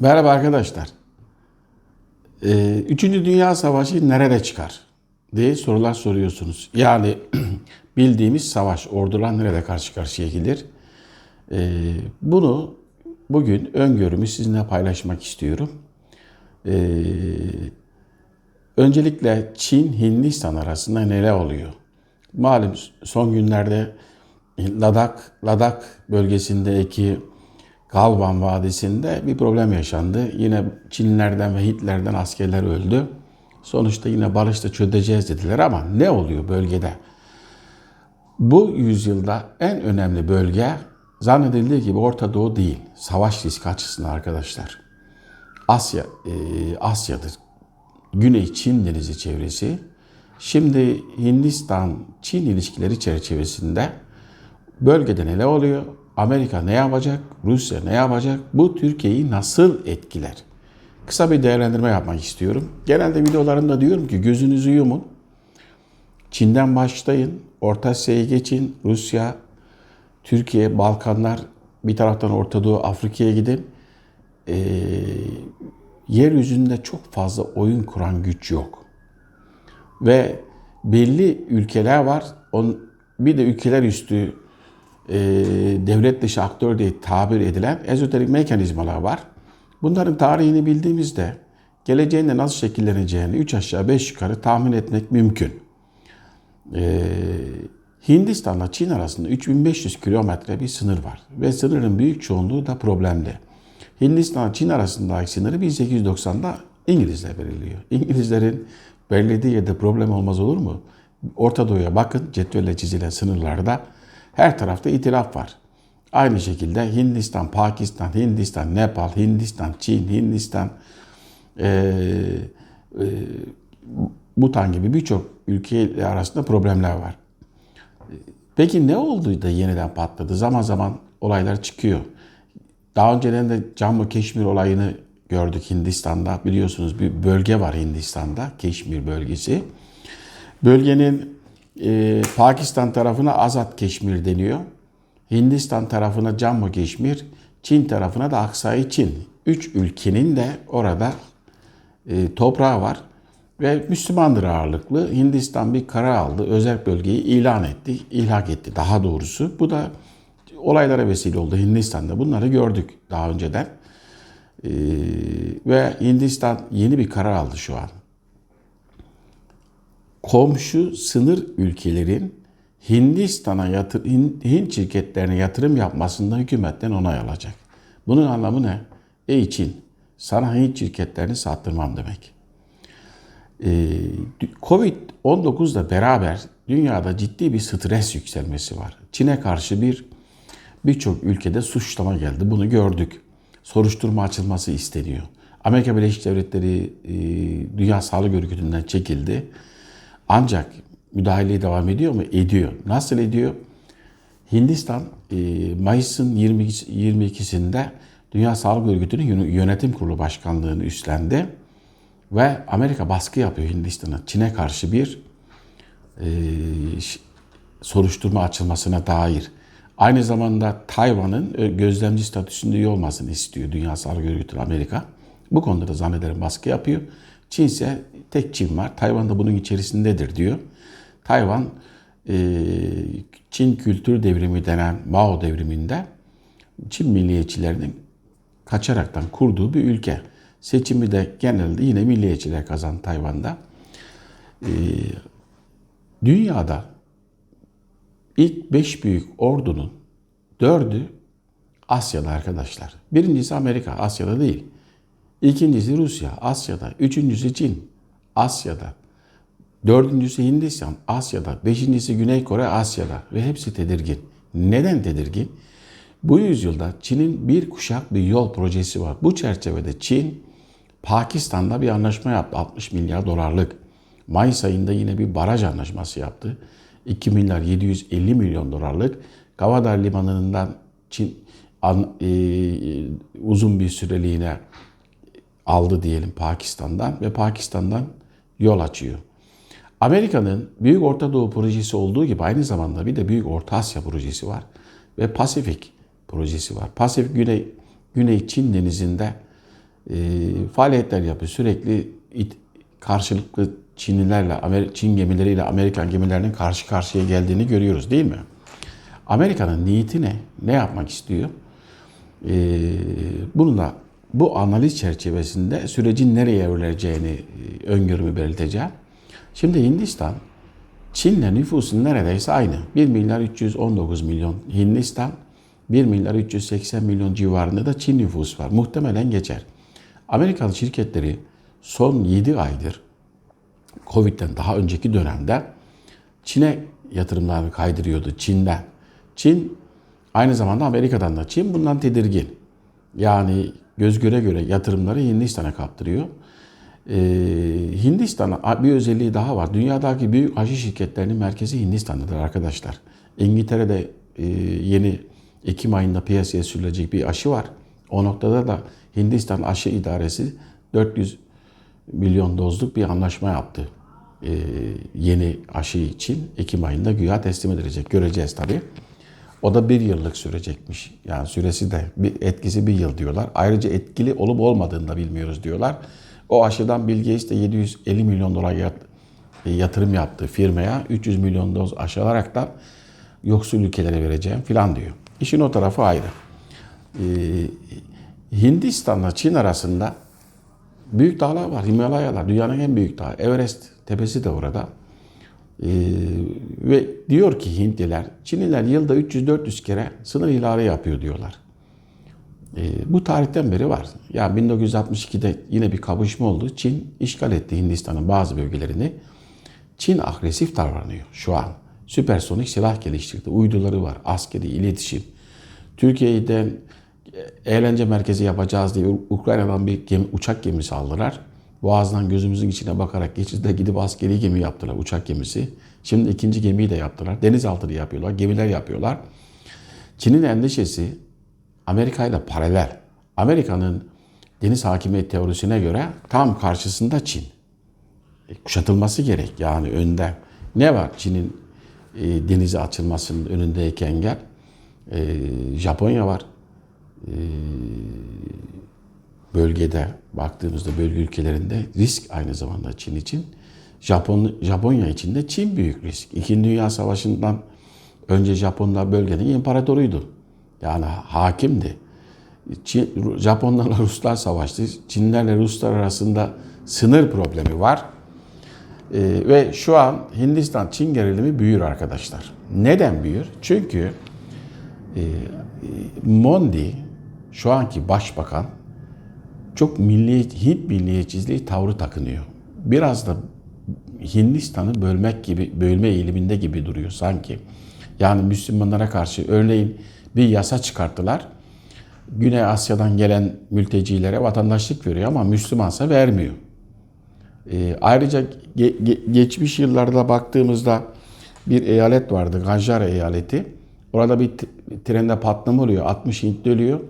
Merhaba arkadaşlar. Ee, Üçüncü Dünya Savaşı nerede çıkar diye sorular soruyorsunuz. Yani bildiğimiz savaş, ordular nerede karşı karşıya gelir? Ee, bunu bugün öngörümü sizinle paylaşmak istiyorum. Ee, öncelikle Çin-Hindistan arasında neler oluyor? Malum son günlerde Ladak, Ladak bölgesindeki Galvan Vadisi'nde bir problem yaşandı. Yine Çinlilerden ve Hintlerden askerler öldü. Sonuçta yine barışta çözeceğiz dediler ama ne oluyor bölgede? Bu yüzyılda en önemli bölge zannedildiği gibi Orta Doğu değil. Savaş riski açısından arkadaşlar. Asya, e, Asya'dır. Güney Çin Denizi çevresi. Şimdi Hindistan-Çin ilişkileri çerçevesinde bölgede neler oluyor? Amerika ne yapacak? Rusya ne yapacak? Bu Türkiye'yi nasıl etkiler? Kısa bir değerlendirme yapmak istiyorum. Genelde videolarımda diyorum ki gözünüzü yumun. Çin'den başlayın. Orta Asya'ya geçin. Rusya, Türkiye, Balkanlar, bir taraftan Orta Doğu, Afrika'ya gidin. Ee, yeryüzünde çok fazla oyun kuran güç yok. Ve belli ülkeler var. On, bir de ülkeler üstü e, devlet dışı aktör diye tabir edilen ezoterik mekanizmalar var. Bunların tarihini bildiğimizde geleceğinde nasıl şekilleneceğini 3 aşağı 5 yukarı tahmin etmek mümkün. E, Hindistan'la Çin arasında 3500 kilometre bir sınır var ve sınırın büyük çoğunluğu da problemli. Hindistan Çin arasındaki sınırı 1890'da İngilizler belirliyor. İngilizlerin belirlediği yerde problem olmaz olur mu? Orta Doğu'ya bakın cetvelle çizilen sınırlarda her tarafta itilaf var. Aynı şekilde Hindistan, Pakistan, Hindistan, Nepal, Hindistan, Çin, Hindistan, e, e, Bhutan gibi birçok ülke arasında problemler var. Peki ne oldu da yeniden patladı? Zaman zaman olaylar çıkıyor. Daha önceden de Cammu Keşmir olayını gördük Hindistan'da. Biliyorsunuz bir bölge var Hindistan'da, Keşmir bölgesi. Bölgenin e, Pakistan tarafına Azat Keşmir deniyor. Hindistan tarafına Cammu Keşmir, Çin tarafına da Aksai Çin. Üç ülkenin de orada e, toprağı var ve Müslümandır ağırlıklı. Hindistan bir karar aldı, özel bölgeyi ilan etti, ilhak etti daha doğrusu. Bu da olaylara vesile oldu Hindistan'da. Bunları gördük daha önceden. Ee, ve Hindistan yeni bir karar aldı şu an. Komşu sınır ülkelerin Hindistan'a yatır, Hint şirketlerine yatırım yapmasında hükümetten onay alacak. Bunun anlamı ne? Ey Çin, sana Hint şirketlerini sattırmam demek. Ee, Covid-19'la beraber dünyada ciddi bir stres yükselmesi var. Çin'e karşı bir birçok ülkede suçlama geldi. Bunu gördük. Soruşturma açılması isteniyor. Amerika Birleşik Devletleri e, Dünya Sağlık Örgütü'nden çekildi. Ancak müdahaleye devam ediyor mu? Ediyor. Nasıl ediyor? Hindistan e, Mayıs'ın 22'sinde Dünya Sağlık Örgütü'nün yönetim kurulu başkanlığını üstlendi. Ve Amerika baskı yapıyor Hindistan'a. Çin'e karşı bir e, soruşturma açılmasına dair. Aynı zamanda Tayvan'ın gözlemci statüsünde iyi olmasını istiyor Dünya Sağlık Örgütü Amerika. Bu konuda da zannederim baskı yapıyor. Çin ise tek Çin var. Tayvan da bunun içerisindedir diyor. Tayvan Çin kültür devrimi denen Mao devriminde Çin milliyetçilerinin kaçaraktan kurduğu bir ülke. Seçimi de genelde yine milliyetçiler kazandı Tayvan'da. Dünyada İlk beş büyük ordunun dördü Asya'da arkadaşlar. Birincisi Amerika, Asya'da değil. İkincisi Rusya, Asya'da. Üçüncüsü Çin, Asya'da. Dördüncüsü Hindistan, Asya'da. Beşincisi Güney Kore, Asya'da. Ve hepsi tedirgin. Neden tedirgin? Bu yüzyılda Çin'in bir kuşak bir yol projesi var. Bu çerçevede Çin, Pakistan'da bir anlaşma yaptı. 60 milyar dolarlık. Mayıs ayında yine bir baraj anlaşması yaptı. 2 milyar 750 milyon dolarlık Gavadar Limanı'ndan Çin an, e, uzun bir süreliğine aldı diyelim Pakistan'dan ve Pakistan'dan yol açıyor. Amerika'nın Büyük Orta Doğu projesi olduğu gibi aynı zamanda bir de Büyük Orta Asya projesi var ve Pasifik projesi var. Pasifik Güney Güney Çin denizinde e, faaliyetler yapıyor. Sürekli it, karşılıklı Çinlilerle, Amer- Çin gemileriyle Amerikan gemilerinin karşı karşıya geldiğini görüyoruz değil mi? Amerika'nın niyeti ne? Ne yapmak istiyor? Ee, bunu da bu analiz çerçevesinde sürecin nereye evrileceğini e, öngörümü belirteceğim. Şimdi Hindistan, Çin'le nüfusun neredeyse aynı. 1 milyar 319 milyon Hindistan, 1 milyar 380 milyon civarında da Çin nüfusu var. Muhtemelen geçer. Amerikalı şirketleri son 7 aydır Covid'den daha önceki dönemde Çin'e yatırımlarını kaydırıyordu Çin'den. Çin aynı zamanda Amerika'dan da Çin bundan tedirgin. Yani göz göre göre yatırımları Hindistan'a kaptırıyor. Ee, Hindistan'a bir özelliği daha var. Dünyadaki büyük aşı şirketlerinin merkezi Hindistan'dadır arkadaşlar. İngiltere'de e, yeni Ekim ayında piyasaya sürülecek bir aşı var. O noktada da Hindistan Aşı İdaresi 400 milyon dozluk bir anlaşma yaptı. Ee, yeni aşı için Ekim ayında güya teslim edilecek. Göreceğiz tabii. O da bir yıllık sürecekmiş. Yani süresi de bir etkisi bir yıl diyorlar. Ayrıca etkili olup olmadığını da bilmiyoruz diyorlar. O aşıdan Bill Gates de 750 milyon dolar e, yatırım yaptı firmaya. 300 milyon doz aşı alarak da yoksul ülkelere vereceğim filan diyor. İşin o tarafı ayrı. Ee, Hindistan'la Çin arasında büyük dağlar var. Himalayalar dünyanın en büyük dağı. Everest tepesi de orada. Ee, ve diyor ki Hintliler, Çinliler yılda 300-400 kere sınır ihlali yapıyor diyorlar. Ee, bu tarihten beri var. Ya 1962'de yine bir kapışma oldu. Çin işgal etti Hindistan'ın bazı bölgelerini. Çin agresif davranıyor şu an. Süpersonik silah geliştirdi. Uyduları var. Askeri, iletişim. Türkiye'den eğlence merkezi yapacağız diye Ukrayna'dan bir gemi, uçak gemisi aldılar. Boğaz'dan gözümüzün içine bakarak geçişte gidip askeri gemi yaptılar, uçak gemisi. Şimdi ikinci gemiyi de yaptılar. Denizaltı yapıyorlar, gemiler yapıyorlar. Çin'in endişesi Amerika ile paralel. Amerika'nın deniz hakimiyet teorisine göre tam karşısında Çin. E, kuşatılması gerek yani önde. Ne var Çin'in e, denize açılmasının önündeki engel? E, Japonya var. E, bölgede baktığımızda bölge ülkelerinde risk aynı zamanda Çin için. Japon, Japonya için de Çin büyük risk. İkinci Dünya Savaşı'ndan önce Japonlar bölgenin imparatoruydu. Yani hakimdi. Çin, Japonlarla Ruslar savaştı. Çinlerle Ruslar arasında sınır problemi var. Ee, ve şu an Hindistan-Çin gerilimi büyür arkadaşlar. Neden büyür? Çünkü e, Mondi şu anki başbakan çok milli, Hint milliyetçiliği tavrı takınıyor. Biraz da Hindistan'ı bölmek gibi, bölme eğiliminde gibi duruyor sanki. Yani Müslümanlara karşı örneğin bir yasa çıkarttılar. Güney Asya'dan gelen mültecilere vatandaşlık veriyor ama Müslümansa vermiyor. E, ayrıca ge, ge, geçmiş yıllarda baktığımızda bir eyalet vardı, Gajar eyaleti. Orada bir trende patlama oluyor, 60 Hintli ölüyor.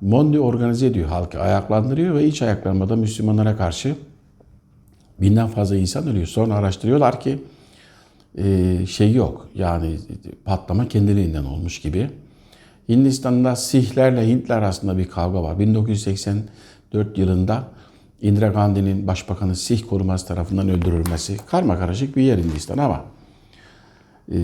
Mondi organize ediyor halkı, ayaklandırıyor ve iç ayaklanmada Müslümanlara karşı binden fazla insan ölüyor. Sonra araştırıyorlar ki e, şey yok. Yani patlama kendiliğinden olmuş gibi. Hindistan'da Sihlerle Hintler arasında bir kavga var. 1984 yılında Indira Gandhi'nin başbakanı Sih koruması tarafından öldürülmesi. Karma karışık bir yer Hindistan ama e,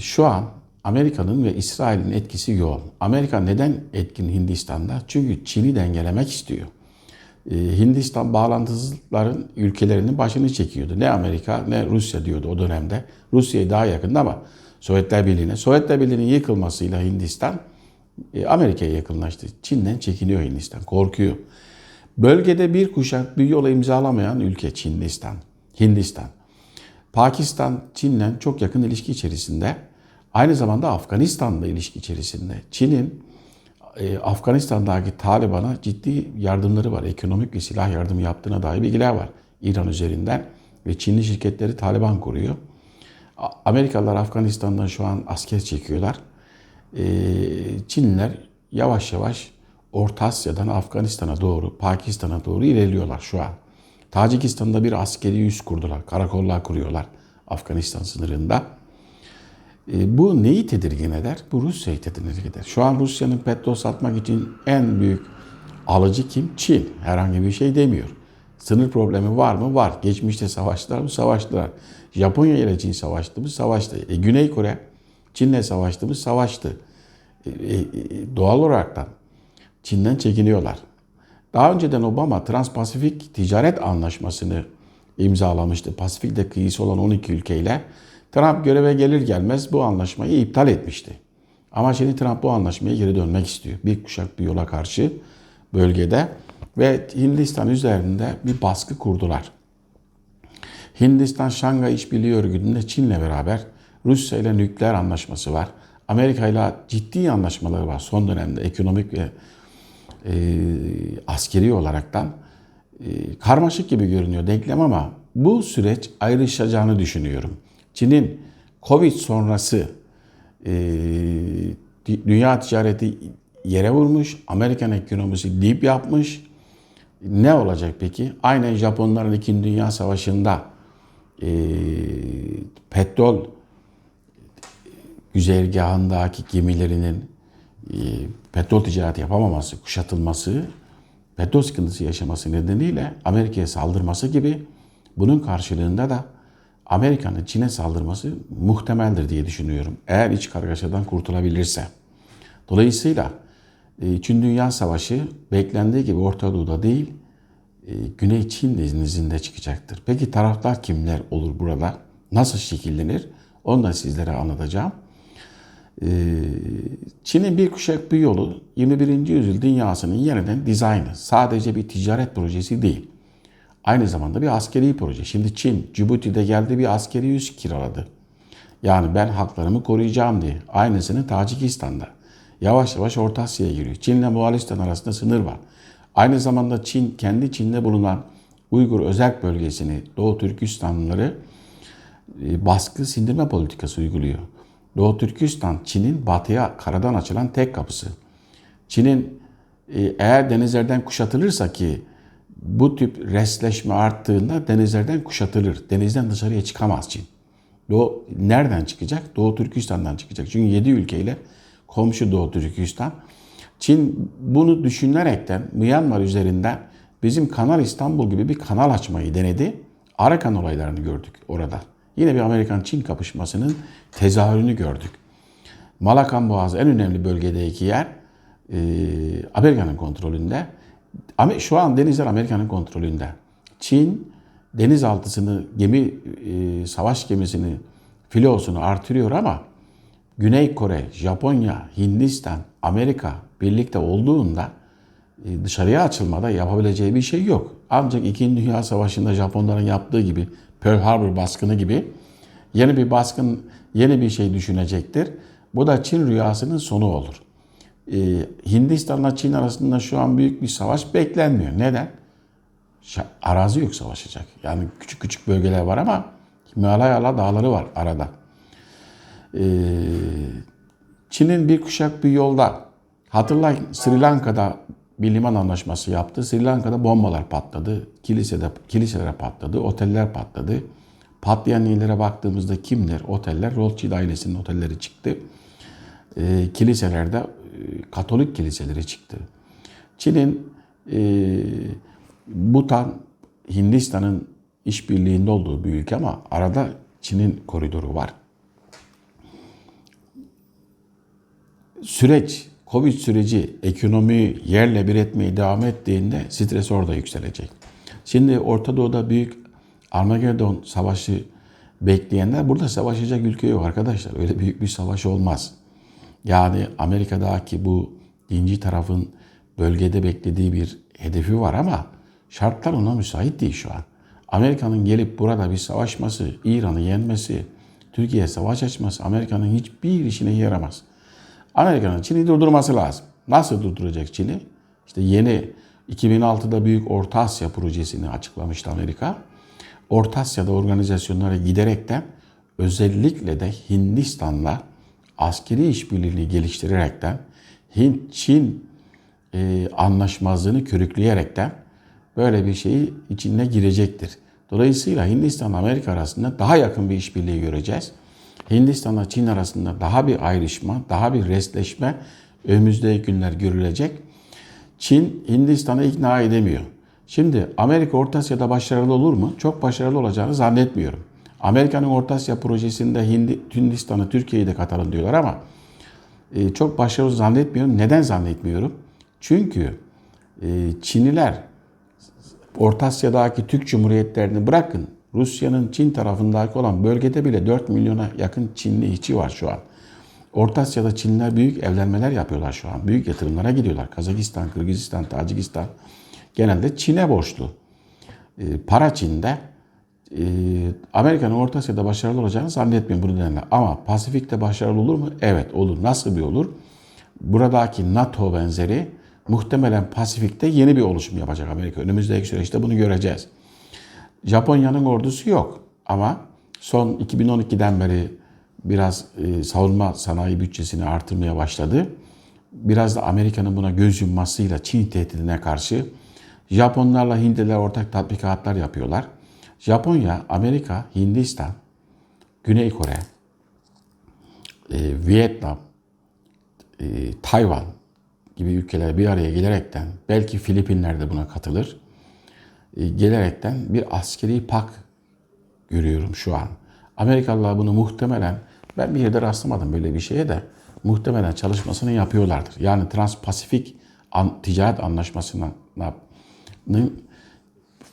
şu an Amerika'nın ve İsrail'in etkisi yoğun. Amerika neden etkin Hindistan'da? Çünkü Çin'i dengelemek istiyor. Ee, Hindistan bağlantısızların ülkelerinin başını çekiyordu. Ne Amerika ne Rusya diyordu o dönemde. Rusya'ya daha yakındı ama Sovyetler Birliği'ne. Sovyetler Birliği'nin yıkılmasıyla Hindistan e, Amerika'ya yakınlaştı. Çin'den çekiniyor Hindistan, korkuyor. Bölgede bir kuşak bir yola imzalamayan ülke Çinlistan, Hindistan. Pakistan Çin'le çok yakın ilişki içerisinde. Aynı zamanda Afganistan'la ilişki içerisinde. Çin'in e, Afganistan'daki Taliban'a ciddi yardımları var. Ekonomik ve silah yardımı yaptığına dair bilgiler var. İran üzerinden ve Çinli şirketleri Taliban kuruyor. Amerikalılar Afganistan'dan şu an asker çekiyorlar. E, Çinliler yavaş yavaş Orta Asya'dan Afganistan'a doğru, Pakistan'a doğru ilerliyorlar şu an. Tacikistan'da bir askeri üs kurdular, karakollar kuruyorlar Afganistan sınırında. E, bu neyi tedirgin eder? Bu Rusya'yı tedirgin eder. Şu an Rusya'nın petrol satmak için en büyük Alıcı kim? Çin. Herhangi bir şey demiyor. Sınır problemi var mı? Var. Geçmişte savaştılar mı? Savaştılar. Japonya ile Çin savaştı mı? Savaştı. E, Güney Kore Çin'le savaştı mı? Savaştı. E, e, e, doğal olaraktan Çin'den çekiniyorlar. Daha önceden Obama Trans-Pasifik Ticaret Anlaşması'nı imzalamıştı. Pasifik'te kıyısı olan 12 ülkeyle. Trump göreve gelir gelmez bu anlaşmayı iptal etmişti. Ama şimdi Trump bu anlaşmaya geri dönmek istiyor. Bir kuşak bir yola karşı bölgede ve Hindistan üzerinde bir baskı kurdular. Hindistan Şangay İşbirliği Örgütü'nde Çin'le beraber Rusya ile nükleer anlaşması var. Amerika ile ciddi anlaşmaları var son dönemde ekonomik ve e, askeri olaraktan e, karmaşık gibi görünüyor denklem ama bu süreç ayrışacağını düşünüyorum. Çin'in Covid sonrası e, dünya ticareti yere vurmuş, Amerikan ekonomisi dip yapmış. Ne olacak peki? Aynen Japonların 2. Dünya Savaşı'nda e, petrol güzergahındaki gemilerinin e, petrol ticareti yapamaması, kuşatılması, petrol sıkıntısı yaşaması nedeniyle Amerika'ya saldırması gibi bunun karşılığında da Amerika'nın Çin'e saldırması muhtemeldir diye düşünüyorum. Eğer iç kargaşadan kurtulabilirse. Dolayısıyla e, Çin Dünya Savaşı beklendiği gibi Orta Doğu'da değil, e, Güney Çin denizinde çıkacaktır. Peki taraftar kimler olur burada? Nasıl şekillenir? Onu da sizlere anlatacağım. E, Çin'in bir kuşak bir yolu 21. yüzyıl dünyasının yeniden dizaynı. Sadece bir ticaret projesi değil. Aynı zamanda bir askeri proje. Şimdi Çin, Cibuti'de geldi bir askeri üs kiraladı. Yani ben haklarımı koruyacağım diye. Aynısını Tacikistan'da. Yavaş yavaş Orta Asya'ya giriyor. Çin ile Moğolistan arasında sınır var. Aynı zamanda Çin, kendi Çin'de bulunan Uygur özel bölgesini, Doğu Türkistanlıları e, baskı sindirme politikası uyguluyor. Doğu Türkistan, Çin'in batıya karadan açılan tek kapısı. Çin'in e, eğer denizlerden kuşatılırsa ki bu tip resleşme arttığında denizlerden kuşatılır. Denizden dışarıya çıkamaz Çin. Doğu, nereden çıkacak? Doğu Türkistan'dan çıkacak. Çünkü 7 ülkeyle komşu Doğu Türkistan. Çin bunu düşünerekten Myanmar üzerinden bizim Kanal İstanbul gibi bir kanal açmayı denedi. Arakan olaylarını gördük orada. Yine bir Amerikan-Çin kapışmasının tezahürünü gördük. Malakan Boğazı en önemli bölgedeki yer e, Amerika'nın kontrolünde. Ama şu an denizler Amerika'nın kontrolünde. Çin denizaltısını, gemi, e, savaş gemisini, filosunu artırıyor ama Güney Kore, Japonya, Hindistan, Amerika birlikte olduğunda e, dışarıya açılmada yapabileceği bir şey yok. Ancak 2. Dünya Savaşı'nda Japonların yaptığı gibi Pearl Harbor baskını gibi yeni bir baskın, yeni bir şey düşünecektir. Bu da Çin rüyasının sonu olur. Ee, Hindistan'la Çin arasında şu an büyük bir savaş beklenmiyor. Neden? Arazi yok savaşacak. Yani küçük küçük bölgeler var ama Himalaya dağları var arada. Ee, Çin'in bir kuşak bir yolda hatırlayın Sri Lanka'da bir liman anlaşması yaptı. Sri Lanka'da bombalar patladı. Kilisede, kiliselere patladı. Oteller patladı. Patlayan yerlere baktığımızda kimler? Oteller. Rothschild ailesinin otelleri çıktı. E, kiliselerde Katolik kiliseleri çıktı. Çin'in e, Butan, Hindistan'ın işbirliğinde olduğu bir ülke ama arada Çin'in koridoru var. Süreç Covid süreci ekonomiyi yerle bir etmeye devam ettiğinde stres orada yükselecek. Şimdi Orta Doğu'da büyük Armageddon savaşı bekleyenler burada savaşacak ülke yok arkadaşlar. Öyle büyük bir savaş olmaz. Yani Amerika'daki bu dinci tarafın bölgede beklediği bir hedefi var ama şartlar ona müsait değil şu an. Amerika'nın gelip burada bir savaşması, İran'ı yenmesi, Türkiye'ye savaş açması Amerika'nın hiçbir işine yaramaz. Amerika'nın Çin'i durdurması lazım. Nasıl durduracak Çin'i? İşte yeni 2006'da Büyük Orta Asya projesini açıklamıştı Amerika. Orta Asya'da organizasyonlara giderekten özellikle de Hindistan'la askeri işbirliğini geliştirerekten Hint-Çin e, anlaşmazlığını körükleyerekten böyle bir şeyi içine girecektir. Dolayısıyla Hindistan Amerika arasında daha yakın bir işbirliği göreceğiz. Hindistan'la Çin arasında daha bir ayrışma, daha bir restleşme önümüzdeki günler görülecek. Çin Hindistan'ı ikna edemiyor. Şimdi Amerika Orta Asya'da başarılı olur mu? Çok başarılı olacağını zannetmiyorum. Amerika'nın Orta Asya projesinde Hindi, Hindistan'ı, Türkiye'yi de katalım diyorlar ama e, çok başarılı zannetmiyorum. Neden zannetmiyorum? Çünkü e, Çinliler Orta Asya'daki Türk Cumhuriyetlerini bırakın. Rusya'nın Çin tarafındaki olan bölgede bile 4 milyona yakın Çinli işçi var şu an. Orta Asya'da Çinliler büyük evlenmeler yapıyorlar şu an. Büyük yatırımlara gidiyorlar. Kazakistan, Kırgızistan, Tacikistan genelde Çin'e borçlu. E, para Çin'de. E, Amerika'nın Orta Asya'da başarılı olacağını zannetmiyorum bu nedenle. Ama Pasifik'te başarılı olur mu? Evet olur. Nasıl bir olur? Buradaki NATO benzeri muhtemelen Pasifik'te yeni bir oluşum yapacak Amerika. Önümüzdeki süreçte bunu göreceğiz. Japonya'nın ordusu yok ama son 2012'den beri biraz e, savunma sanayi bütçesini artırmaya başladı. Biraz da Amerika'nın buna göz yummasıyla Çin tehdidine karşı Japonlarla Hintliler ortak tatbikatlar yapıyorlar. Japonya, Amerika, Hindistan, Güney Kore, e, Vietnam, e, Tayvan gibi ülkeler bir araya gelerekten belki Filipinler de buna katılır. E, gelerekten bir askeri pak görüyorum şu an. Amerikalılar bunu muhtemelen ben bir yerde rastlamadım böyle bir şeye de muhtemelen çalışmasını yapıyorlardır. Yani Transpasifik an, ticaret anlaşmasının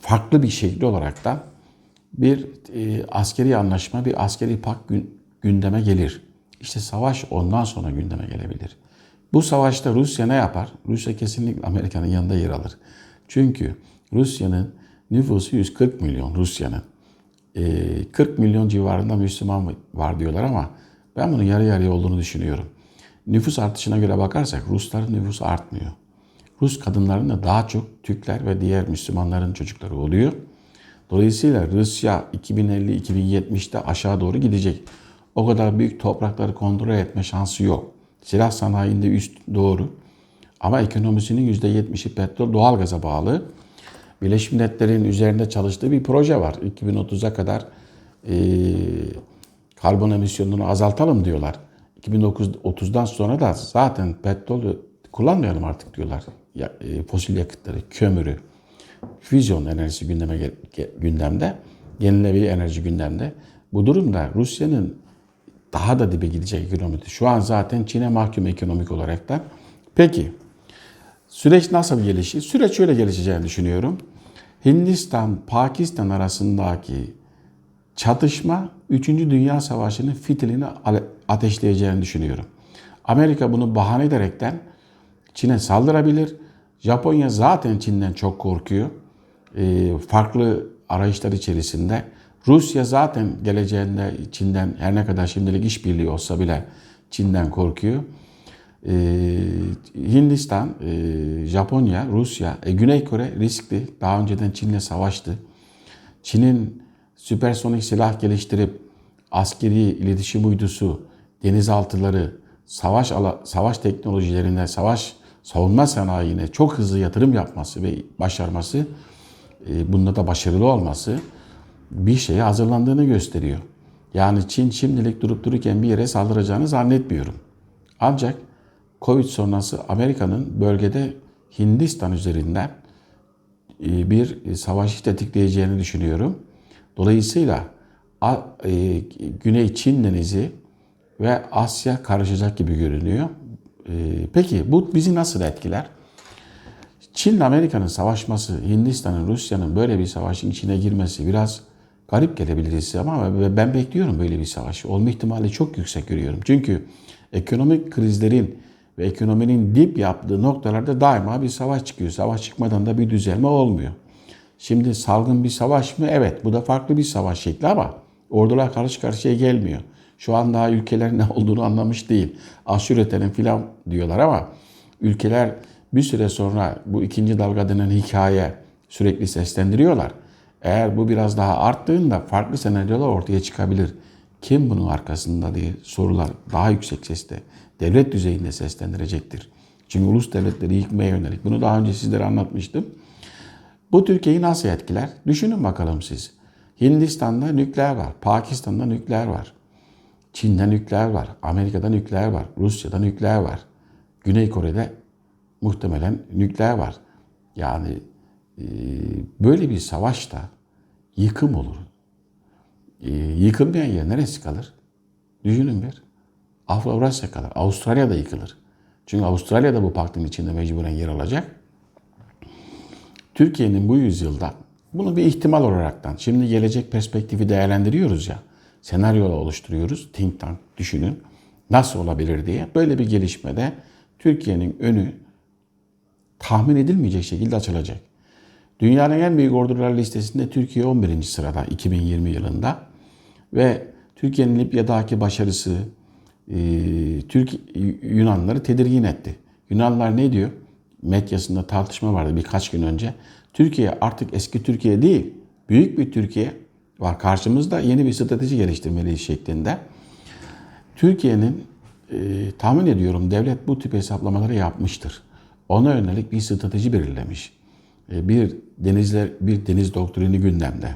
farklı bir şekli olarak da bir e, askeri anlaşma, bir askeri pak gün, gündeme gelir. İşte savaş ondan sonra gündeme gelebilir. Bu savaşta Rusya ne yapar? Rusya kesinlikle Amerika'nın yanında yer alır. Çünkü Rusya'nın nüfusu 140 milyon Rusya'nın. 40 e, milyon civarında Müslüman var diyorlar ama ben bunun yarı yarıya olduğunu düşünüyorum. Nüfus artışına göre bakarsak Rusların nüfusu artmıyor. Rus kadınların da daha çok Türkler ve diğer Müslümanların çocukları oluyor. Dolayısıyla Rusya 2050-2070'te aşağı doğru gidecek. O kadar büyük toprakları kontrol etme şansı yok. Silah sanayinde üst doğru. Ama ekonomisinin %70'i petrol doğalgaza bağlı. Birleşmiş Milletler'in üzerinde çalıştığı bir proje var. 2030'a kadar e, karbon emisyonunu azaltalım diyorlar. 2030'dan sonra da zaten petrol kullanmayalım artık diyorlar. Ya, e, fosil yakıtları, kömürü, füzyon enerjisi gündeme gündemde, yenilenebilir enerji gündemde. Bu durumda Rusya'nın daha da dibe gidecek ekonomide. Şu an zaten Çin'e mahkum ekonomik olarak da. Peki süreç nasıl gelişir? Süreç şöyle gelişeceğini düşünüyorum. Hindistan, Pakistan arasındaki çatışma 3. Dünya Savaşı'nın fitilini ateşleyeceğini düşünüyorum. Amerika bunu bahane ederekten Çin'e saldırabilir. Japonya zaten Çin'den çok korkuyor. E, farklı arayışlar içerisinde. Rusya zaten geleceğinde Çin'den her ne kadar şimdilik işbirliği olsa bile Çin'den korkuyor. E, Hindistan, e, Japonya, Rusya, e, Güney Kore riskli. Daha önceden Çin'le savaştı. Çin'in süpersonik silah geliştirip askeri iletişim uydusu, denizaltıları, savaş savaş teknolojilerinde, savaş savunma sanayine çok hızlı yatırım yapması ve başarması, bunda da başarılı olması bir şeye hazırlandığını gösteriyor. Yani Çin şimdilik durup dururken bir yere saldıracağını zannetmiyorum. Ancak Covid sonrası Amerika'nın bölgede Hindistan üzerinden e, bir savaşı tetikleyeceğini düşünüyorum. Dolayısıyla e, Güney Çin Denizi ve Asya karışacak gibi görünüyor. E, peki bu bizi nasıl etkiler? Çin Amerika'nın savaşması, Hindistan'ın, Rusya'nın böyle bir savaşın içine girmesi biraz garip gelebilir size ama ben bekliyorum böyle bir savaşı. Olma ihtimali çok yüksek görüyorum. Çünkü ekonomik krizlerin ve ekonominin dip yaptığı noktalarda daima bir savaş çıkıyor. Savaş çıkmadan da bir düzelme olmuyor. Şimdi salgın bir savaş mı? Evet bu da farklı bir savaş şekli ama ordular karşı karşıya gelmiyor. Şu an daha ülkeler ne olduğunu anlamış değil. Aşı üretelim filan diyorlar ama ülkeler bir süre sonra bu ikinci dalga denen hikaye sürekli seslendiriyorlar. Eğer bu biraz daha arttığında farklı senaryolar ortaya çıkabilir. Kim bunun arkasında diye sorular daha yüksek sesle devlet düzeyinde seslendirecektir. Çünkü ulus devletleri yıkmaya yönelik. Bunu daha önce sizlere anlatmıştım. Bu Türkiye'yi nasıl etkiler? Düşünün bakalım siz. Hindistan'da nükleer var, Pakistan'da nükleer var, Çin'de nükleer var, Amerika'da nükleer var, Rusya'da nükleer var, Güney Kore'de muhtemelen nükleer var. Yani e, böyle bir savaşta yıkım olur. E, yıkılmayan yer neresi kalır? Düşünün bir. Avrasya kalır. Avustralya da yıkılır. Çünkü Avustralya da bu paktın içinde mecburen yer alacak. Türkiye'nin bu yüzyılda bunu bir ihtimal olaraktan şimdi gelecek perspektifi değerlendiriyoruz ya. Senaryolar oluşturuyoruz. Think tank düşünün. Nasıl olabilir diye. Böyle bir gelişmede Türkiye'nin önü tahmin edilmeyecek şekilde açılacak. Dünyanın en büyük ordular listesinde Türkiye 11. sırada 2020 yılında ve Türkiye'nin Libya'daki başarısı e, Türk Yunanları tedirgin etti. Yunanlar ne diyor? Medyasında tartışma vardı birkaç gün önce. Türkiye artık eski Türkiye değil, büyük bir Türkiye var karşımızda yeni bir strateji geliştirmeliyiz şeklinde. Türkiye'nin e, tahmin ediyorum devlet bu tip hesaplamaları yapmıştır. Ona yönelik bir strateji belirlemiş. E, bir denizler bir deniz doktrini gündemde.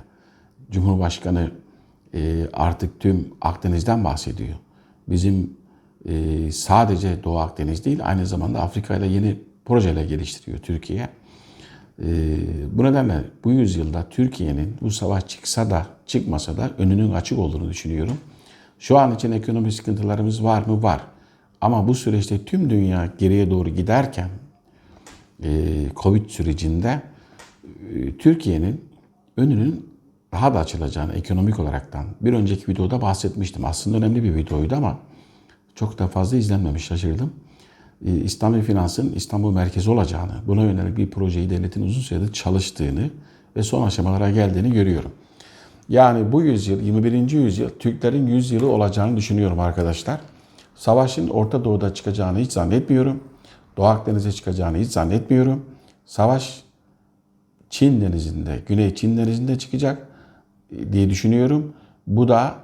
Cumhurbaşkanı e, artık tüm Akdeniz'den bahsediyor. Bizim e, sadece Doğu Akdeniz değil aynı zamanda Afrika ile yeni projeler geliştiriyor Türkiye. Bu nedenle bu yüzyılda Türkiye'nin bu savaş çıksa da çıkmasa da önünün açık olduğunu düşünüyorum. Şu an için ekonomik sıkıntılarımız var mı? Var. Ama bu süreçte tüm dünya geriye doğru giderken Covid sürecinde e, Türkiye'nin önünün daha da açılacağını ekonomik olaraktan bir önceki videoda bahsetmiştim. Aslında önemli bir videoydu ama çok da fazla izlenmemiş şaşırdım. E, İslami Finans'ın İstanbul merkezi olacağını, buna yönelik bir projeyi devletin uzun süredir çalıştığını ve son aşamalara geldiğini görüyorum. Yani bu yüzyıl, 21. yüzyıl Türklerin yüzyılı olacağını düşünüyorum arkadaşlar. Savaşın Orta Doğu'da çıkacağını hiç zannetmiyorum. Doğu Akdeniz'e çıkacağını hiç zannetmiyorum. Savaş Çin denizinde, Güney Çin denizinde çıkacak diye düşünüyorum. Bu da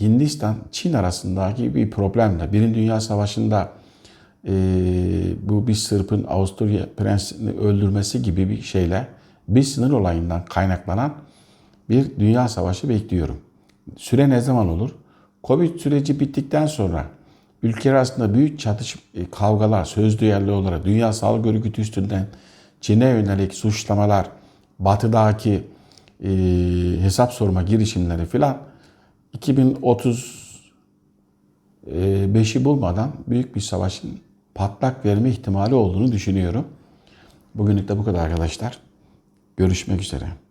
Hindistan, Çin arasındaki bir problemle. Birinci Dünya Savaşı'nda e, bu bir Sırp'ın Avusturya prensini öldürmesi gibi bir şeyle bir sınır olayından kaynaklanan bir dünya savaşı bekliyorum. Süre ne zaman olur? Covid süreci bittikten sonra ülkeler arasında büyük çatış e, kavgalar, söz duyarlı olarak Dünya Sağlık Örgütü üstünden Çin'e yönelik suçlamalar, batıdaki e, hesap sorma girişimleri filan 2035'i bulmadan büyük bir savaşın patlak verme ihtimali olduğunu düşünüyorum. Bugünlük de bu kadar arkadaşlar. Görüşmek üzere.